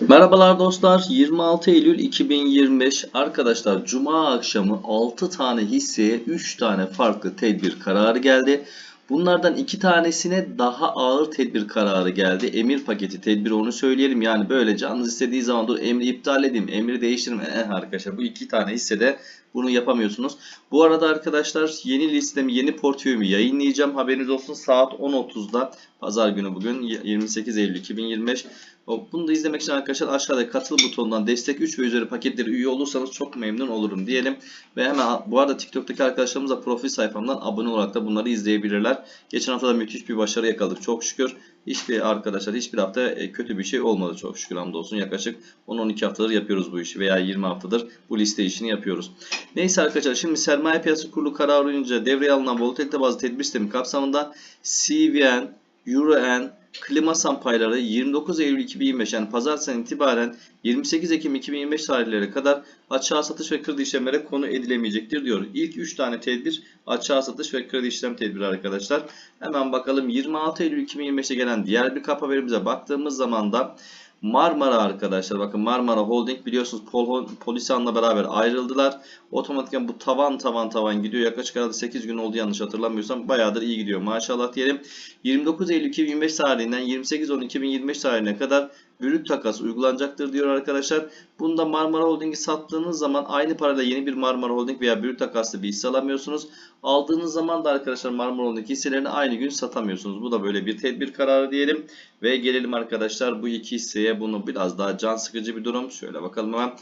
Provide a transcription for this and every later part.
Merhabalar dostlar. 26 Eylül 2025 arkadaşlar Cuma akşamı 6 tane hisseye 3 tane farklı tedbir kararı geldi. Bunlardan 2 tanesine daha ağır tedbir kararı geldi. Emir paketi tedbiri onu söyleyelim. Yani böyle canınız istediği zaman dur emri iptal edeyim, emri değiştirme. Eh arkadaşlar bu iki tane hissede bunu yapamıyorsunuz. Bu arada arkadaşlar yeni listemi, yeni portföyümü yayınlayacağım. Haberiniz olsun saat 10.30'da pazar günü bugün 28 Eylül 2025. Bunu da izlemek için arkadaşlar aşağıda katıl butonundan destek 3 ve üzeri paketleri üye olursanız çok memnun olurum diyelim. Ve hemen bu arada TikTok'taki arkadaşlarımız da profil sayfamdan abone olarak da bunları izleyebilirler. Geçen hafta da müthiş bir başarı yakaladık çok şükür. Hiçbir arkadaşlar hiçbir hafta e, kötü bir şey olmadı çok şükür hamdolsun. Yaklaşık 10-12 haftadır yapıyoruz bu işi veya 20 haftadır bu liste işini yapıyoruz. Neyse arkadaşlar şimdi sermaye piyasası kurulu kararı uyunca devreye alınan volatilite bazı tedbir sistemi kapsamında CVN, EuroN, Klimasan payları 29 Eylül 2025 yani pazartesinden itibaren 28 Ekim 2025 tarihleri kadar açığa satış ve kredi işlemlere konu edilemeyecektir diyor. İlk 3 tane tedbir açığa satış ve kredi işlem tedbiri arkadaşlar. Hemen bakalım 26 Eylül 2025'te gelen diğer bir kapa verimize baktığımız zaman da Marmara arkadaşlar bakın Marmara Holding biliyorsunuz Pol Polisan'la beraber ayrıldılar. Otomatikman bu tavan tavan tavan gidiyor. Yaklaşık arada 8 gün oldu yanlış hatırlamıyorsam. Bayağıdır iyi gidiyor maşallah diyelim. 29 Eylül 2025 tarihinden 28 10 2025 tarihine kadar bürüt takas uygulanacaktır diyor arkadaşlar. Bunda Marmara Holding'i sattığınız zaman aynı parayla yeni bir Marmara Holding veya bürüt takaslı bir hisse alamıyorsunuz. Aldığınız zaman da arkadaşlar Marmara Holding hisselerini aynı gün satamıyorsunuz. Bu da böyle bir tedbir kararı diyelim. Ve gelelim arkadaşlar bu iki hisseye bunu biraz daha can sıkıcı bir durum. Şöyle bakalım hemen.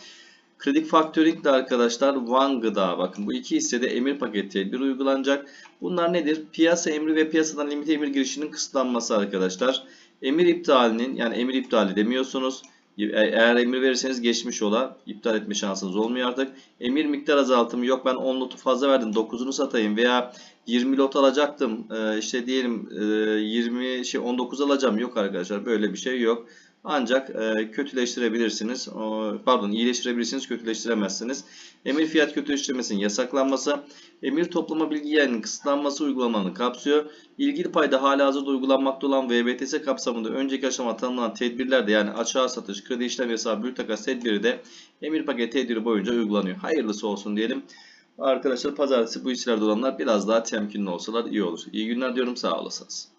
Kredi Factoring de arkadaşlar Van Gıda. Bakın bu iki hissede emir paketi tedbir uygulanacak. Bunlar nedir? Piyasa emri ve piyasadan limit emir girişinin kısıtlanması arkadaşlar. Emir iptalinin yani emir iptali demiyorsunuz. Eğer emir verirseniz geçmiş ola. iptal etme şansınız olmuyor artık. Emir miktar azaltımı yok ben 10 lotu fazla verdim 9'unu satayım veya 20 lot alacaktım. Ee, işte diyelim 20 şey 19 alacağım. Yok arkadaşlar böyle bir şey yok. Ancak e, kötüleştirebilirsiniz. O, pardon iyileştirebilirsiniz, kötüleştiremezsiniz. Emir fiyat kötüleştirmesinin yasaklanması, emir toplama bilgi yerinin kısıtlanması uygulamanın kapsıyor. İlgili payda hala hazırda uygulanmakta olan VBTS kapsamında önceki aşama tanımlanan tedbirler de yani açığa satış, kredi işlem yasağı, bürüt takas tedbiri de emir paket tedbiri boyunca uygulanıyor. Hayırlısı olsun diyelim. Arkadaşlar pazartesi bu işlerde olanlar biraz daha temkinli olsalar iyi olur. İyi günler diyorum sağ olasınız.